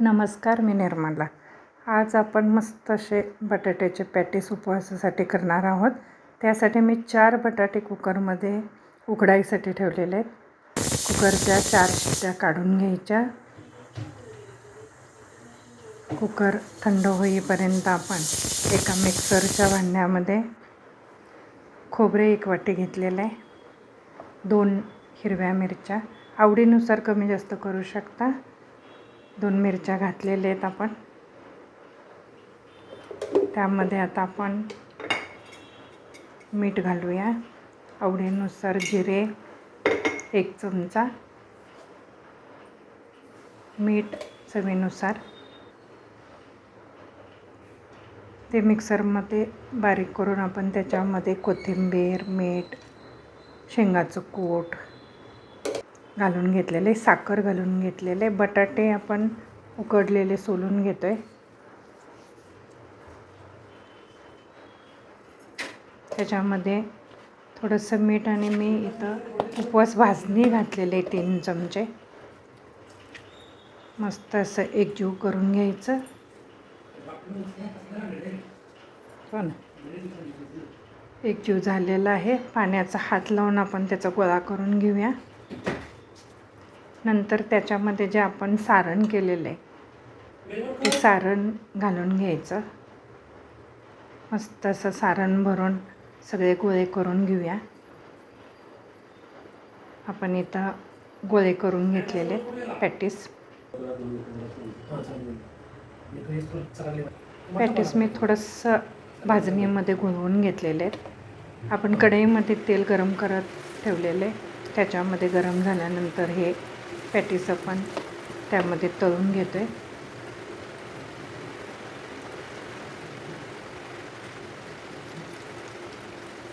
नमस्कार मी निर्मला. आज आपण मस्त असे बटाट्याचे पॅटीस उपवासासाठी करणार आहोत. त्यासाठी मी चार बटाटे कुकरमध्ये उकडाईसाठी ठेवलेले आहेत. कुकरच्या चार शिट्ट्या काढून घ्यायच्या. कुकर थंड होईपर्यंत आपण एका मिक्सरच्या भांड्यामध्ये खोबरे एक वाटी घेतलेलं आहे. दोन हिरव्या मिरच्या. आवडीनुसार कमी जास्त करू शकता. दोन मिरच्या घातलेल्या आहेत आपण. त्यामध्ये आता आपण मीठ घालूया. आवडीनुसार जिरे एक चमचा. मीठ चवीनुसार. ते मिक्सरमध्ये बारीक करून आपण त्याच्यामध्ये कोथिंबीर मीठ शेंगाचं कूट घालून घेतलेले साखर घालून घेतलेले बटाटे आपण उकडलेले सोलून घेतो आहे त्याच्यामध्ये थोडंसं मीठ आणि मी इथं उपवास भाजणी घातलेले तीन चमचे. मस्त असं एकजीव करून घ्यायचं. हो ना. एकजीव झालेला आहे. पाण्याचा हात लावून आपण त्याचा गोळा करून घेऊया. नंतर त्याच्यामध्ये जे आपण सारण केलेलं आहे ते सारण घालून घ्यायचं. मस्त असं सारण भरून सगळे गोळे करून घेऊया. आपण इथं गोळे करून घेतलेले पॅटीस. पॅटीस मी थोडंसं भाजणीमध्ये घुळवून घेतलेले आहेत. आपण कढईमध्ये तेल गरम करत ठेवलेले त्याच्यामध्ये गरम झाल्यानंतर हे पॅटीस आपण त्यामध्ये तळून घेतो आहे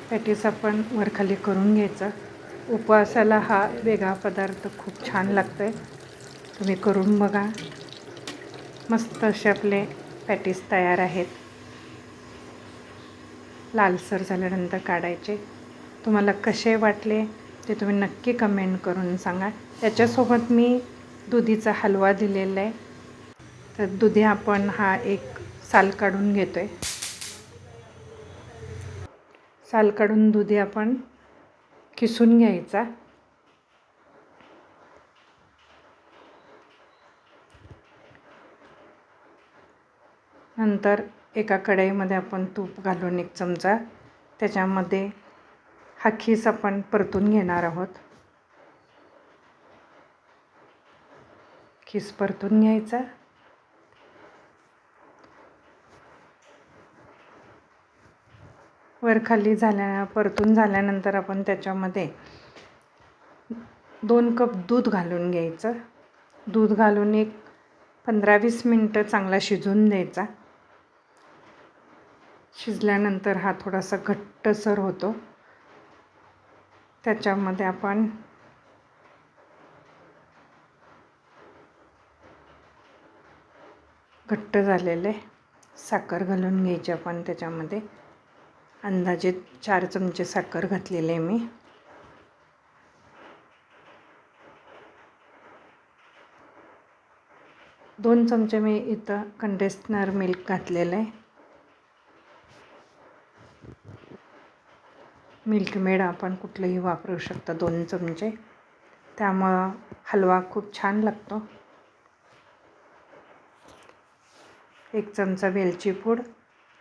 पॅटीस आपण वरखाली करून घ्यायचा. उपवासाला हा वेगळा पदार्थ खूप छान लागतो आहे तुम्ही करून बघा. मस्त असे आपले पॅटीस तयार आहेत. लालसर झाल्यानंतर काढायचे. तुम्हाला कसे वाटले? ते तुम्ही नक्की कमेंट करून सांगा. त्याच्यासोबत मी दुधीचा हलवा दिलेला आहे. तर दुधी आपण हा एक साल काढून घेतो आहे साल काढून दुधी आपण किसून घ्यायचा. नंतर एका कढईमध्ये आपण तूप घालून एक चमचा. त्याच्यामध्ये हा खीस आपण परतून घेणार आहोत. खीस परतून घ्यायचा. वरखाली झाल्या परतून झाल्यानंतर आपण त्याच्यामध्ये दोन कप दूध घालून घ्यायचं. दूध घालून एक पंधरा वीस मिनटं चांगला शिजून द्यायचा. शिजल्यानंतर हा थोडासा घट्टसर होतो. त्याच्यामध्ये आपण घट्ट झालेले साखर घालून घ्यायची आपण त्याच्यामध्ये. अंदाजे चार चमचे साखर घातलेले मी. दोन चमचे मी इथं कंडेस्नर मिल्क घातलेलं आहे. मिल्कमेड आपण कुठलंही वापरू शकता दोन चमचे म्हणजे. त्यामुळं हलवा खूप छान लागतो. एक चमचा वेलची पूड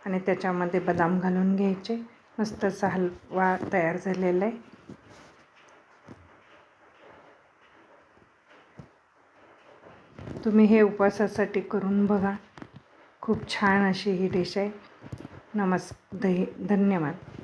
आणि त्याच्यामध्ये बदाम घालून घ्यायचे. मस्त असा हलवा तयार झालेला आहे. तुम्ही हे उपवासासाठी करून बघा. खूप छान अशी ही डिश आहे. नमस् दही धन्यवाद.